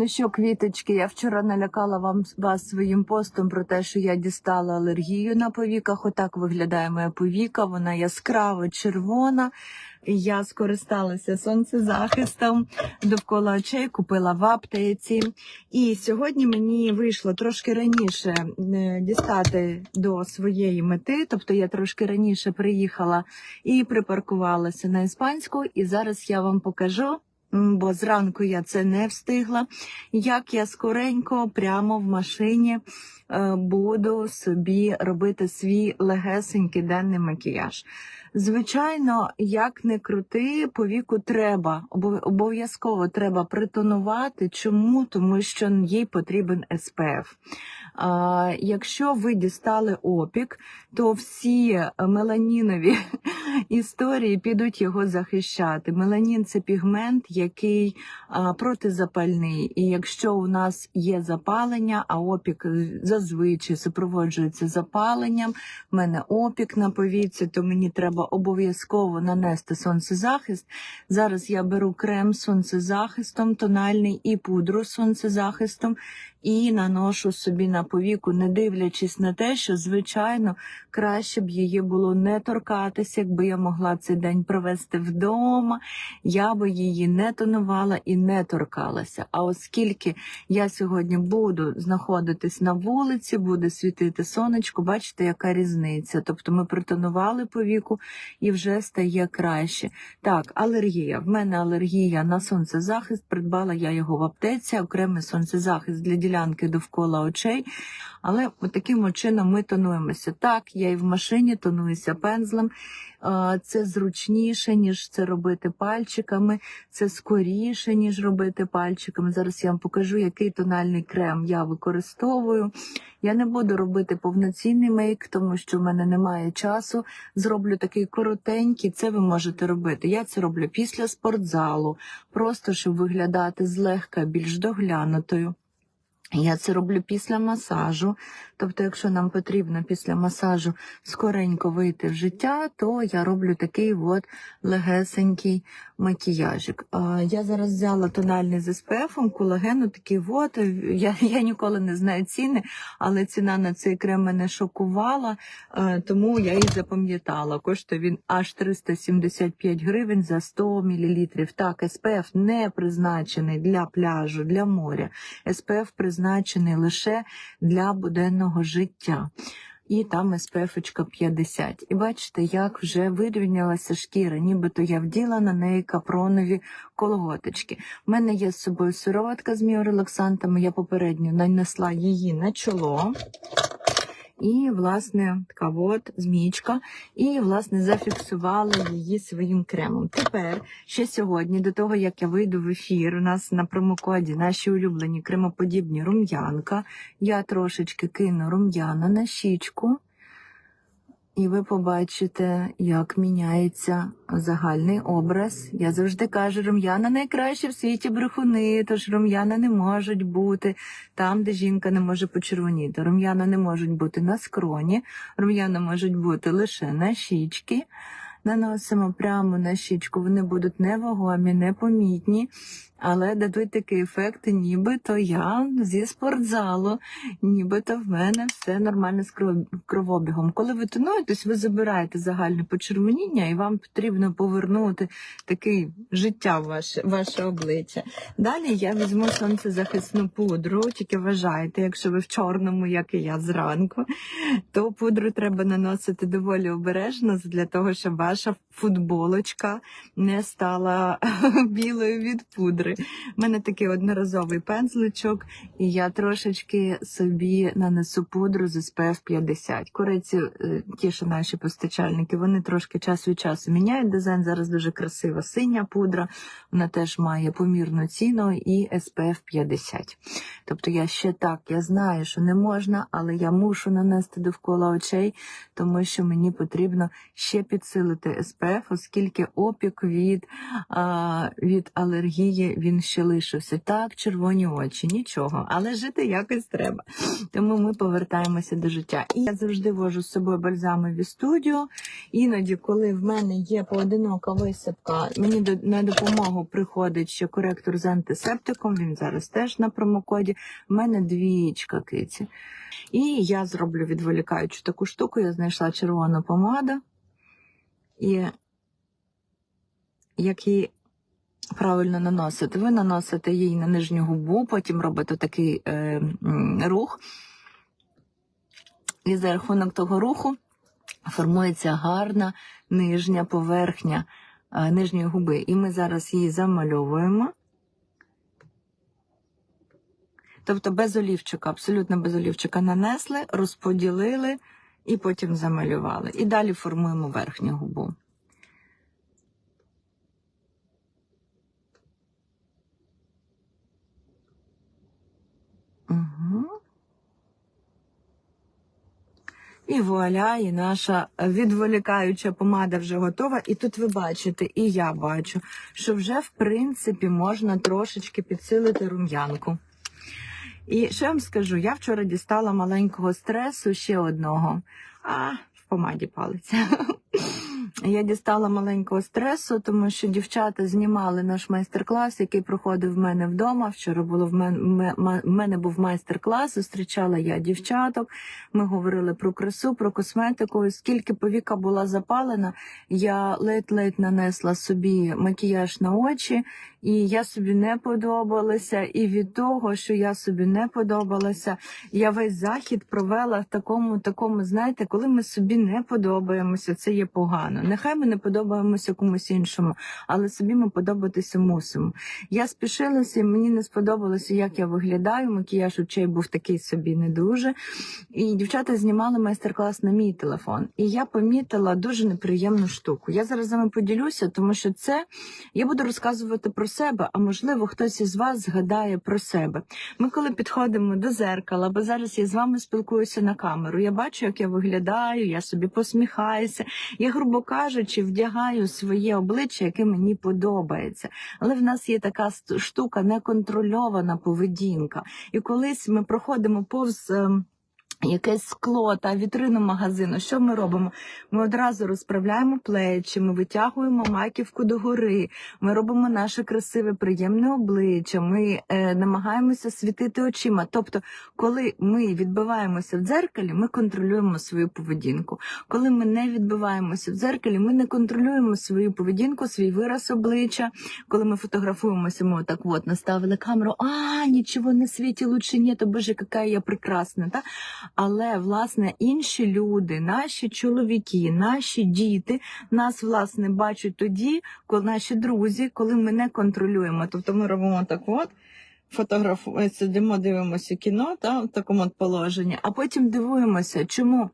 Ну що, квіточки, я вчора налякала вам вас своїм постом про те, що я дістала алергію на повіках. Отак виглядає моя повіка. Вона яскраво червона. Я скористалася сонцезахистом довкола очей, купила в аптеці. І сьогодні мені вийшло трошки раніше е, дістати до своєї мети. Тобто я трошки раніше приїхала і припаркувалася на іспанську. І зараз я вам покажу. Бо зранку я це не встигла. Як я скоренько прямо в машині е, буду собі робити свій легесенький денний макіяж. Звичайно, як не крути, по віку треба обов'язково треба притонувати. Чому? Тому що їй потрібен СПФ. Якщо ви дістали опік, то всі меланінові історії підуть його захищати. Меланін це пігмент, який протизапальний. І якщо у нас є запалення, а опік е, зазвичай супроводжується запаленням, в мене опік на повіці, то мені треба обов'язково нанести сонцезахист. Зараз я беру крем сонцезахистом, тональний і пудру сонцезахистом. І наношу собі на повіку, не дивлячись на те, що звичайно краще б її було не торкатися, якби я могла цей день провести вдома, я би її не тонувала і не торкалася. А оскільки я сьогодні буду знаходитись на вулиці, буде світити сонечко, бачите, яка різниця. Тобто ми притонували повіку і вже стає краще. Так, алергія. В мене алергія на сонцезахист. Придбала я його в аптеці, окремий сонцезахист для ділянки довкола очей. Але от таким чином ми тонуємося. Так, я і в машині тонуюся пензлем. Це зручніше, ніж це робити пальчиками. Це скоріше, ніж робити пальчиками. Зараз я вам покажу, який тональний крем я використовую. Я не буду робити повноцінний мейк, тому що в мене немає часу. Зроблю такий коротенький. Це ви можете робити. Я це роблю після спортзалу, просто щоб виглядати злегка більш доглянутою. Я це роблю після масажу. Тобто, якщо нам потрібно після масажу скоренько вийти в життя, то я роблю такий от легесенький макіяжик. Я зараз взяла тональний з SPF, колагену, такий от. Я, я ніколи не знаю ціни, але ціна на цей крем мене шокувала, е, тому я її запам'ятала. Коштує він аж 375 гривень за 100 мл. Так, SPF не призначений для пляжу, для моря. SPF призначений лише для буденного життя. І там СПФ 50. І бачите, як вже вирівнялася шкіра, нібито я вділа на неї капронові колготочки. У мене є з собою сироватка з міорелаксантами, я попередньо нанесла її на чоло. І, власне, така от змічка, і, власне, зафіксувала її своїм кремом. Тепер, ще сьогодні, до того, як я вийду в ефір, у нас на промокоді наші улюблені кремоподібні рум'янка, я трошечки кину рум'яна на щічку, і ви побачите, як міняється загальний образ. Я завжди кажу, рум'яна найкраще в світі брехуни, тож рум'яна не можуть бути там, де жінка не може почервоніти. Рум'яна не можуть бути на скроні, рум'яна можуть бути лише на щічки. Наносимо прямо на щічку, вони будуть невагомі, непомітні, але дадуть такий ефект, нібито я зі спортзалу, нібито в мене все нормально з кров- кровообігом. Коли ви тонуєтесь, ви забираєте загальне почервоніння, і вам потрібно повернути таке життя в ваше, ваше обличчя. Далі я візьму сонцезахисну пудру, тільки вважайте, якщо ви в чорному, як і я зранку, то пудру треба наносити доволі обережно для того, щоб ваша футболочка не стала білою від пудри. У мене такий одноразовий пензличок, і я трошечки собі нанесу пудру з SPF 50. Куриці, е, ті, що наші постачальники, вони трошки час від часу міняють дизайн. Зараз дуже красива синя пудра. Вона теж має помірну ціну і SPF 50. Тобто я ще так, я знаю, що не можна, але я мушу нанести довкола очей, тому що мені потрібно ще підсилити СПФ, оскільки опік від, від алергії він ще лишився. Так, червоні очі, нічого, але жити якось треба. Тому ми повертаємося до життя. І я завжди вожу з собою бальзамові студію. Іноді, коли в мене є поодинока висипка, мені на допомогу приходить ще коректор з антисептиком. Він зараз теж на промокоді. В мене двічка киці. І я зроблю відволікаючу таку штуку. Я знайшла червону помаду. І як її правильно наносити? Ви наносите її на нижню губу, потім робите такий е, рух. І за рахунок того руху формується гарна нижня поверхня е, нижньої губи. І ми зараз її замальовуємо. Тобто без олівчика, абсолютно без олівчика нанесли, розподілили і потім замалювали. І далі формуємо верхню губу. І вуаля, і наша відволікаюча помада вже готова. І тут ви бачите, і я бачу, що вже в принципі можна трошечки підсилити рум'янку. І я вам скажу? Я вчора дістала маленького стресу ще одного. А, в помаді палиться. Я дістала маленького стресу, тому що дівчата знімали наш майстер-клас, який проходив в мене вдома. Вчора було в мене, в мене був майстер-клас, зустрічала я дівчаток. Ми говорили про красу, про косметику. Оскільки Скільки повіка була запалена, я ледь-ледь нанесла собі макіяж на очі, і я собі не подобалася. І від того, що я собі не подобалася, я весь захід провела в такому, такому, знаєте, коли ми собі не подобаємося, це є погано. Нехай ми не подобаємося комусь іншому, але собі ми подобатися мусимо. Я спішилася, і мені не сподобалося, як я виглядаю. Макіяж очей був такий собі не дуже. І дівчата знімали майстер-клас на мій телефон. І я помітила дуже неприємну штуку. Я зараз з вами поділюся, тому що це я буду розказувати про себе, а можливо, хтось із вас згадає про себе. Ми, коли підходимо до зеркала, бо зараз я з вами спілкуюся на камеру, я бачу, як я виглядаю, я собі посміхаюся. Я, грубо кажучи, вдягаю своє обличчя, яке мені подобається. Але в нас є така штука неконтрольована поведінка. І колись ми проходимо повз. Якесь скло та вітрину магазину. Що ми робимо? Ми одразу розправляємо плечі, ми витягуємо маківку догори, ми робимо наше красиве, приємне обличчя, ми е, намагаємося світити очима. Тобто, коли ми відбиваємося в дзеркалі, ми контролюємо свою поведінку. Коли ми не відбиваємося в дзеркалі, ми не контролюємо свою поведінку, свій вираз обличчя. Коли ми фотографуємося, ми так от наставили камеру, а нічого не світі лучше ні, то боже, яка я прекрасна. Та? Але власне інші люди, наші чоловіки, наші діти нас власне бачать тоді, коли наші друзі, коли ми не контролюємо. Тобто ми робимо так от. Фотографуємо, сидимо, дивимося кіно та в такому от положенні, а потім дивуємося, чому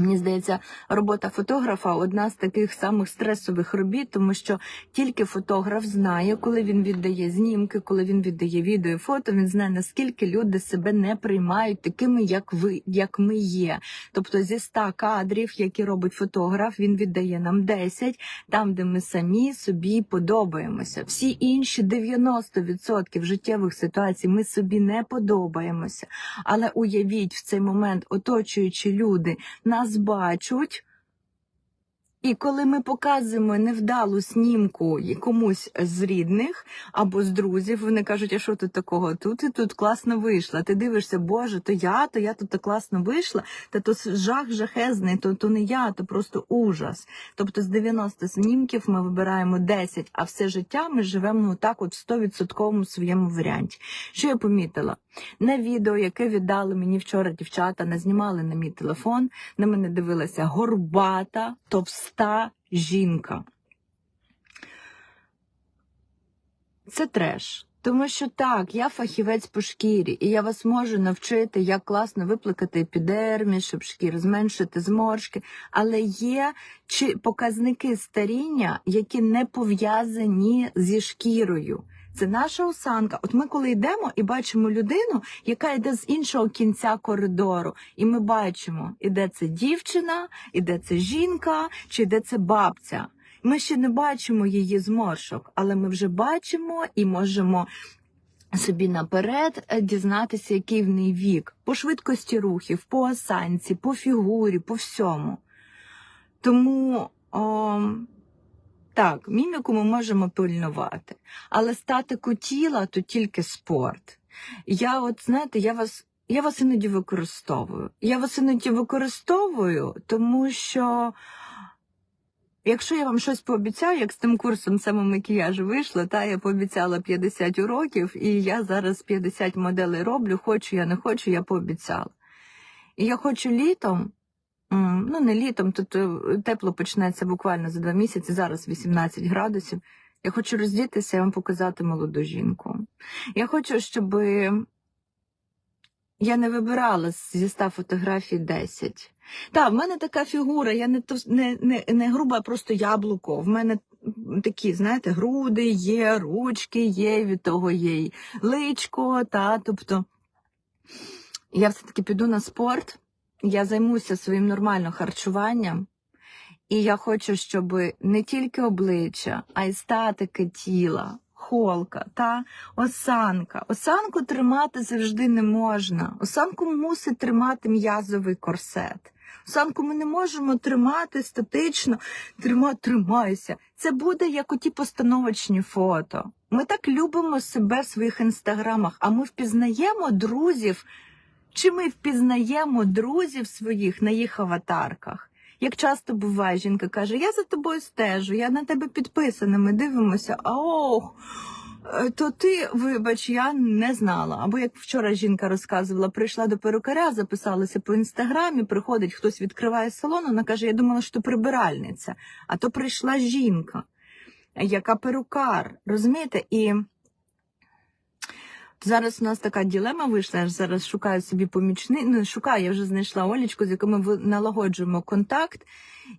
Мені здається, робота фотографа одна з таких самих стресових робіт, тому що тільки фотограф знає, коли він віддає знімки, коли він віддає відео, і фото, він знає наскільки люди себе не приймають такими, як ви, як ми є. Тобто зі 100 кадрів, які робить фотограф, він віддає нам 10, там, де ми самі собі подобаємося. Всі інші 90% життєвих ситуацій ми собі не подобаємося. Але уявіть в цей момент, оточуючі люди нас бачать. І коли ми показуємо невдалу снімку комусь з рідних або з друзів, вони кажуть, а що тут такого? Тут і тут класно вийшла. Ти дивишся, Боже, то я, то я тут так класно вийшла, та то жах жахезний, то, то не я, то просто ужас. Тобто з 90 снімків ми вибираємо 10, а все життя ми живемо так от в 100% своєму варіанті. Що я помітила? На відео, яке віддали мені вчора дівчата, назнімали на мій телефон, на мене дивилася горбата, товста жінка. Це треш. Тому що так, я фахівець по шкірі, і я вас можу навчити, як класно виплакати епідерміс, щоб шкіру зменшити зморшки. Але є чи показники старіння, які не пов'язані зі шкірою. Це наша осанка. От ми коли йдемо і бачимо людину, яка йде з іншого кінця коридору, і ми бачимо, іде це дівчина, іде це жінка, чи йде це бабця. Ми ще не бачимо її зморшок, але ми вже бачимо і можемо собі наперед е, дізнатися, який в неї вік, по швидкості рухів, по осанці, по фігурі, по всьому. Тому о, так, міміку ми можемо пильнувати, але статику тіла то тільки спорт. Я, от знаєте, я вас. Я вас іноді використовую. Я вас іноді використовую, тому що якщо я вам щось пообіцяю, як з тим курсом самомакіяжу вийшло, та я пообіцяла 50 уроків, і я зараз 50 моделей роблю, хочу я не хочу, я пообіцяла. І я хочу літом, ну не літом, тут е, тепло почнеться буквально за два місяці, зараз 18 градусів. Я хочу роздітися і вам показати молоду жінку. Я хочу, щоб я не вибирала зі ста фотографій 10. Так, в мене така фігура, я не, не, не, не груба, а просто яблуко. В мене такі, знаєте, груди є, ручки є, від того є і личко, та, тобто я все-таки піду на спорт, я займуся своїм нормальним харчуванням, і я хочу, щоб не тільки обличчя, а й статики тіла, холка та осанка. Осанку тримати завжди не можна. Осанку мусить тримати м'язовий корсет. Осанку ми не можемо тримати статично, трима, тримайся. Це буде як оті постановочні фото. Ми так любимо себе в своїх інстаграмах, а ми впізнаємо друзів. Чи ми впізнаємо друзів своїх на їх аватарках? Як часто буває, жінка каже: Я за тобою стежу, я на тебе підписана, ми дивимося, а ох, е, то ти, вибач, я не знала. Або як вчора жінка розказувала, прийшла до перукаря, записалася по інстаграмі, приходить, хтось відкриває салон, вона каже: Я думала, що прибиральниця, а то прийшла жінка, яка перукар, розумієте? І Зараз у нас така ділема вийшла. Я зараз шукаю собі помічни. Ну, шукаю, я вже знайшла Олічку, з якою ми налагоджуємо контакт.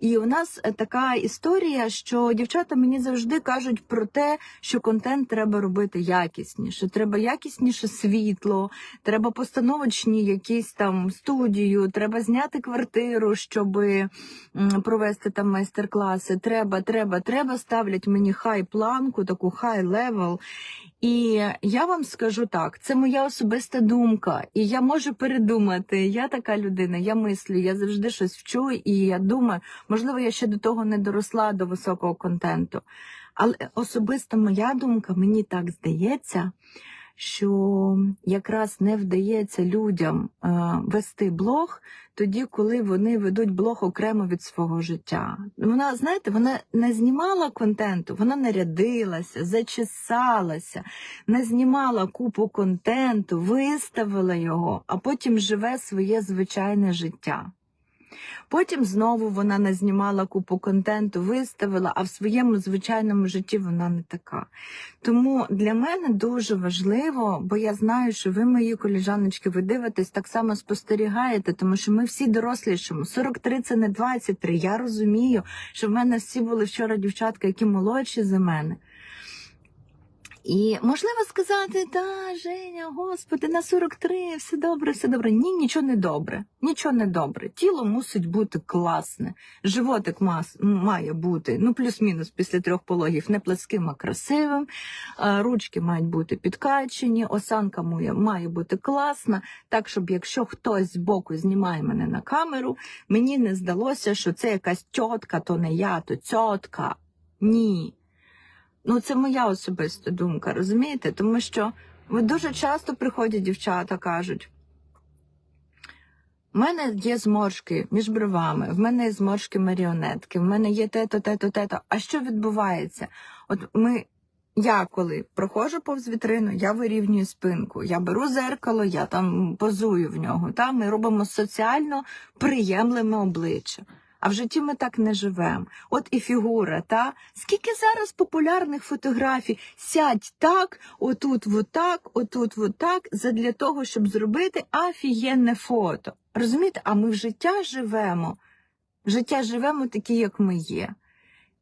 І у нас е, така історія, що дівчата мені завжди кажуть про те, що контент треба робити якісніше. Треба якісніше світло, треба постановочні якісь там студію, треба зняти квартиру, щоб провести там майстер-класи. Треба, треба, треба ставлять мені хай планку, таку хай левел. І я вам скажу так, це моя особиста думка, і я можу передумати. Я така людина, я мислю, я завжди щось вчу, і я думаю, можливо, я ще до того не доросла до високого контенту. Але особиста моя думка, мені так здається, що якраз не вдається людям е, вести блог тоді, коли вони ведуть блог окремо від свого життя. Вона, знаєте, вона не знімала контенту, вона нарядилася, зачесалася, не знімала купу контенту, виставила його, а потім живе своє звичайне життя. Потім знову вона не знімала купу контенту, виставила, а в своєму звичайному житті вона не така. Тому для мене дуже важливо, бо я знаю, що ви, мої коліжаночки, ви дивитесь, так само спостерігаєте, тому що ми всі дорослішимо. 43 це не 23. Я розумію, що в мене всі були вчора дівчатка, які молодші за мене. І можливо сказати, та Женя, господи, на 43, все добре, все добре. Ні, нічого не добре. Нічого не добре. Тіло мусить бути класне. Животик мас, має бути, ну плюс-мінус після трьох пологів, не пласким, а красивим. Ручки мають бути підкачені, осанка моя має бути класна. Так, щоб якщо хтось з боку знімає мене на камеру, мені не здалося, що це якась тьотка, то не я, то тьотка. Ні. Ну, це моя особиста думка, розумієте? Тому що дуже часто приходять дівчата, кажуть. У мене є зморшки між бровами, в мене є зморшки маріонетки, в мене є те-то, те-то, те-то. А що відбувається? От ми, я коли проходжу повз вітрину, я вирівнюю спинку, я беру зеркало, я там позую в нього. Та? Ми робимо соціально приємлеме обличчя. А в житті ми так не живемо. От і фігура, та скільки зараз популярних фотографій сядь так, отут, отак, отут, отак, задля того, щоб зробити офігенне фото. Розумієте? А ми в життя живемо. В життя живемо такі, як ми є.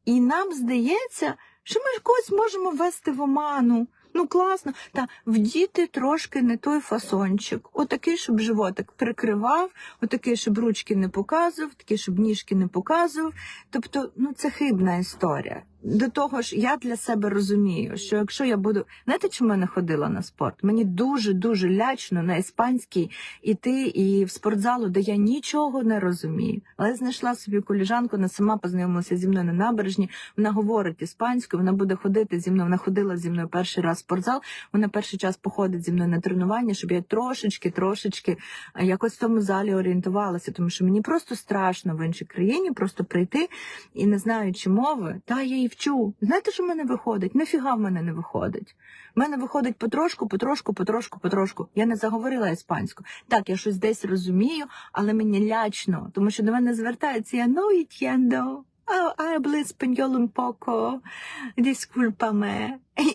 І нам здається, що ми когось можемо ввести в оману. Ну класно. Та вдіти трошки не той фасончик. Отакий, щоб животик прикривав, отакий, щоб ручки не показував, такий, щоб ніжки не показував. Тобто, ну це хибна історія. До того ж, я для себе розумію, що якщо я буду. Знаєте, чому я не ходила на спорт? Мені дуже дуже лячно на іспанській іти і в спортзалу, де я нічого не розумію. Але знайшла собі коліжанку, вона сама познайомилася зі мною на набережні. Вона говорить іспанською, вона буде ходити зі мною. Вона ходила зі мною перший раз в спортзал. Вона перший час походить зі мною на тренування, щоб я трошечки, трошечки якось в тому залі орієнтувалася, тому що мені просто страшно в іншій країні просто прийти і не знаючи мови, та я її вчу. Знаєте, що в мене виходить? Нафіга в мене не виходить. В мене виходить потрошку, потрошку, потрошку, потрошку. Я не заговорила іспанську. Так, я щось десь розумію, але мені лячно, тому що до мене звертаються я ну entiendo. Ah, hablo español.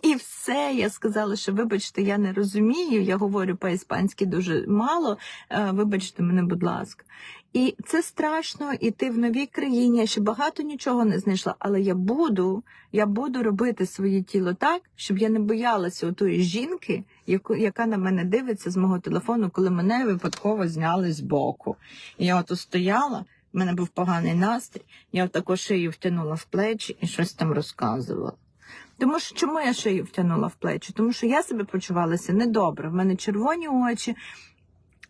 І все, я сказала, що вибачте, я не розумію, я говорю по-іспанськи дуже мало, е, вибачте мене, будь ласка. І це страшно іти в новій країні. Я ще багато нічого не знайшла, але я буду, я буду робити своє тіло так, щоб я не боялася отої жінки, яку, яка на мене дивиться з мого телефону, коли мене випадково зняли з боку. І я ото стояла, в мене був поганий настрій, я отако шию втягнула в плечі і щось там розказувала. Тому що чому я шию втягнула в плечі? Тому що я себе почувалася недобре. В мене червоні очі,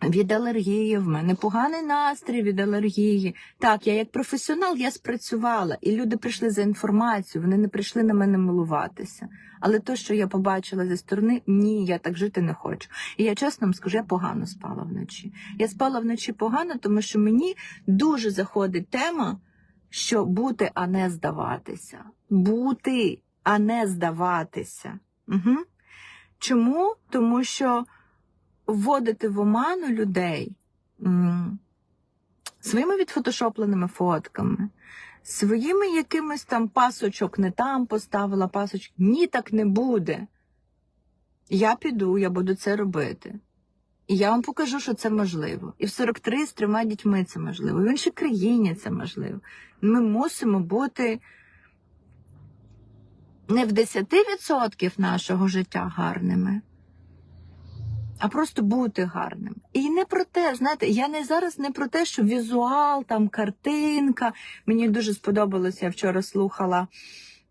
від алергії, в мене поганий настрій від алергії. Так, я як професіонал я спрацювала, і люди прийшли за інформацією, вони не прийшли на мене милуватися. Але то, що я побачила зі сторони, ні, я так жити не хочу. І я чесно вам скажу, я погано спала вночі. Я спала вночі погано, тому що мені дуже заходить тема, що бути, а не здаватися. Бути, а не здаватися. Угу. Чому? Тому що вводити в оману людей своїми відфотошопленими фотками, своїми якимись там пасочок не там поставила пасочок. Ні, так не буде. Я піду, я буду це робити. І я вам покажу, що це можливо. І в 43 з трьома дітьми це можливо. І в іншій країні це можливо. Ми мусимо бути не в 10% нашого життя гарними, а просто бути гарним. І не про те, знаєте, я не зараз не про те, що візуал, там картинка. Мені дуже сподобалося, я вчора слухала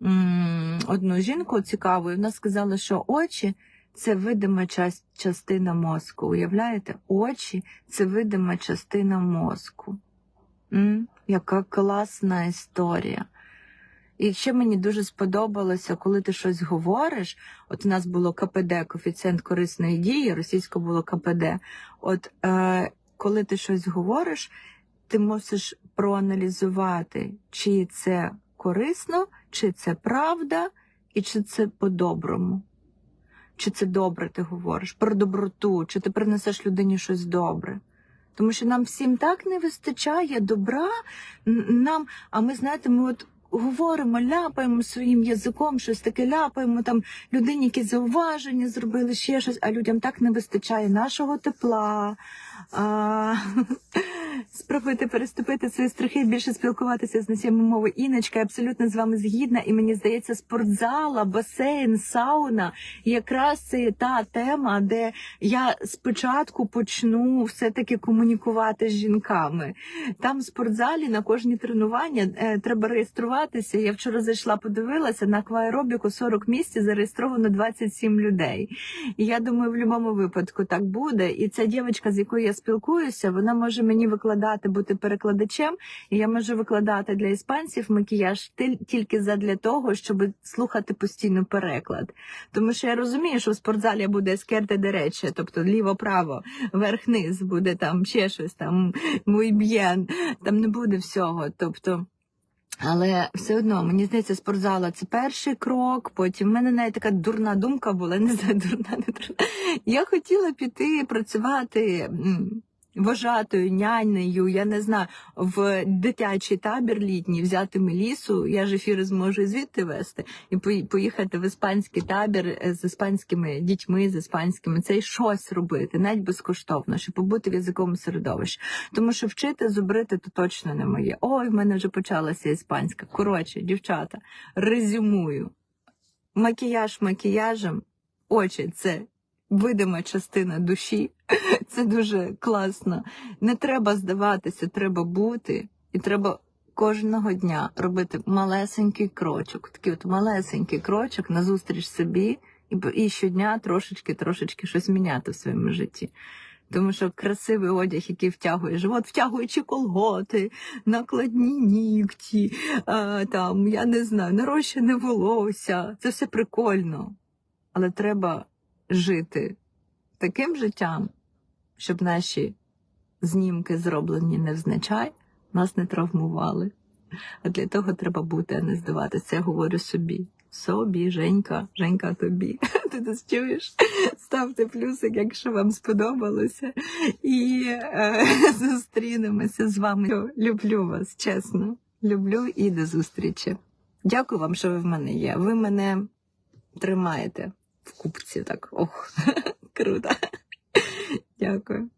м, одну жінку цікаву, і вона сказала, що очі це видима часть, частина мозку. Уявляєте? Очі це видима частина мозку. М? Яка класна історія. І ще мені дуже сподобалося, коли ти щось говориш. От у нас було КПД, коефіцієнт корисної дії, російсько було КПД. От е, коли ти щось говориш, ти мусиш проаналізувати, чи це корисно, чи це правда, і чи це по-доброму. Чи це добре ти говориш, про доброту, чи ти принесеш людині щось добре. Тому що нам всім так не вистачає добра, нам, а ми знаєте, ми от говоримо, ляпаємо своїм язиком, щось таке ляпаємо, там людині якісь зауваження зробили, ще щось, а людям так не вистачає нашого тепла. А, спробуйте переступити свої страхи, більше спілкуватися з носіями мови. Іночка, я абсолютно з вами згідна, і мені здається, спортзала, басейн, сауна якраз це та тема, де я спочатку почну все-таки комунікувати з жінками. Там в спортзалі на кожні тренування е, треба реєструватися. Я вчора зайшла, подивилася на акваеробіку 40 місць зареєстровано 27 людей. І я думаю, в будь-якому випадку так буде. І ця дівчинка, з якою я спілкуюся, вона може мені викладати бути перекладачем, і я можу викладати для іспанців макіяж тільки задля того, щоб слухати постійно переклад. Тому що я розумію, що в спортзалі буде скерти де речі, тобто ліво-право, верх-низ буде там ще щось там мой б'єн, там не буде всього. Тобто. Але все одно, мені здається, спортзала це перший крок. Потім в мене навіть така дурна думка була, не знаю, дурна, не дурна. Я хотіла піти працювати м, вожатою, нянею, я не знаю, в дитячий табір літній, взяти Мелісу, я ж ефіри зможу звідти вести, і поїхати в іспанський табір е, з іспанськими дітьми, з іспанськими, це й щось робити, навіть безкоштовно, щоб побути в язиковому середовищі. Тому що вчити зубрити то точно не моє. Ой, в мене вже почалася іспанська. Коротше, дівчата, резюмую. Макіяж макіяжем, очі це видима частина душі. Це дуже класно. Не треба здаватися, треба бути, і треба кожного дня робити малесенький крочок, такий от малесенький крочок назустріч собі, і, щодня трошечки, трошечки щось міняти в своєму житті. Тому що красивий одяг, який втягує живот, втягуючи колготи, накладні нігті, а, там, я не знаю, нарощене волосся. Це все прикольно. Але треба жити таким життям, щоб наші знімки, зроблені невзначай, нас не травмували. А для того треба бути, а не здаватися. Я говорю собі. Собі, Женька, Женька тобі. Ти нас чуєш? Ставте плюсик, якщо вам сподобалося. І е, зустрінемося з вами. Люблю вас, чесно. Люблю і до зустрічі. Дякую вам, що ви в мене є. Ви мене тримаєте в купці. Так, ох, круто. Дякую.